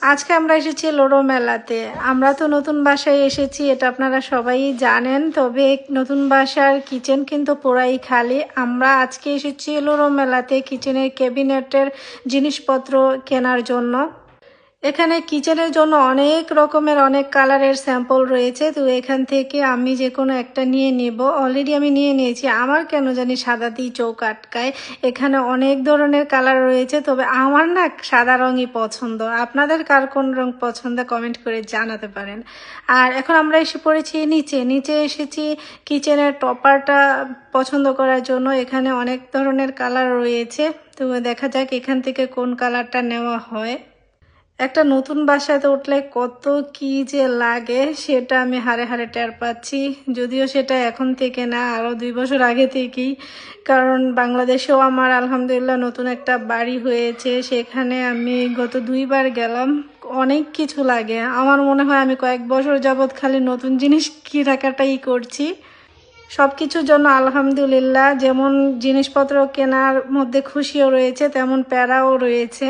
আজকে আমরা এসেছি লোড়ো মেলাতে। আমরা তো নতুন বাসায় এসেছি, এটা আপনারা সবাই জানেন। তবে নতুন বাসার কিচেন কিন্তু পুরাই খালি। আমরা আজকে এসেছি লোড়ো মেলাতে কিচেনের ক্যাবিনেটের জিনিসপত্র কেনার জন্য। এখানে কিচেনের জন্য অনেক রকমের, অনেক কালারের স্যাম্পল রয়েছে। তো এখান থেকে আমি যে কোনো একটা নিয়ে নেব। অলরেডি আমি নিয়ে নিয়েছি। আমার কেন জানি সাদা সাদাতেই চোখ আটকায়। এখানে অনেক ধরনের কালার রয়েছে। তবে আমার না সাদা রঙই পছন্দ। আপনাদের কার কোন রং পছন্দ কমেন্ট করে জানাতে পারেন। আর এখন আমরা এসে পড়েছি নিচে। নিচে এসেছি কিচেনের টপারটা পছন্দ করার জন্য। এখানে অনেক ধরনের কালার রয়েছে। তো দেখা যাক এখান থেকে কোন কালারটা নেওয়া হয়। একটা নতুন বাসাতে উঠলে কত কি যে লাগে, সেটা আমি হারে হারে টের পাচ্ছি। যদিও সেটা এখন থেকে না আরও দুই বছর আগে থেকেই। কারণ বাংলাদেশেও আমার আলহামদুলিল্লাহ নতুন একটা বাড়ি হয়েছে, সেখানে আমি গত দুইবার গেলাম। অনেক কিছু লাগে। আমার মনে হয় আমি কয়েক বছর যাবৎ খালি নতুন জিনিস কেনাকাটাই করছি। সব কিছুর জন্য আলহামদুলিল্লাহ, যেমন জিনিসপত্র কেনার মধ্যে খুশিও রয়েছে, তেমন প্যারাও রয়েছে।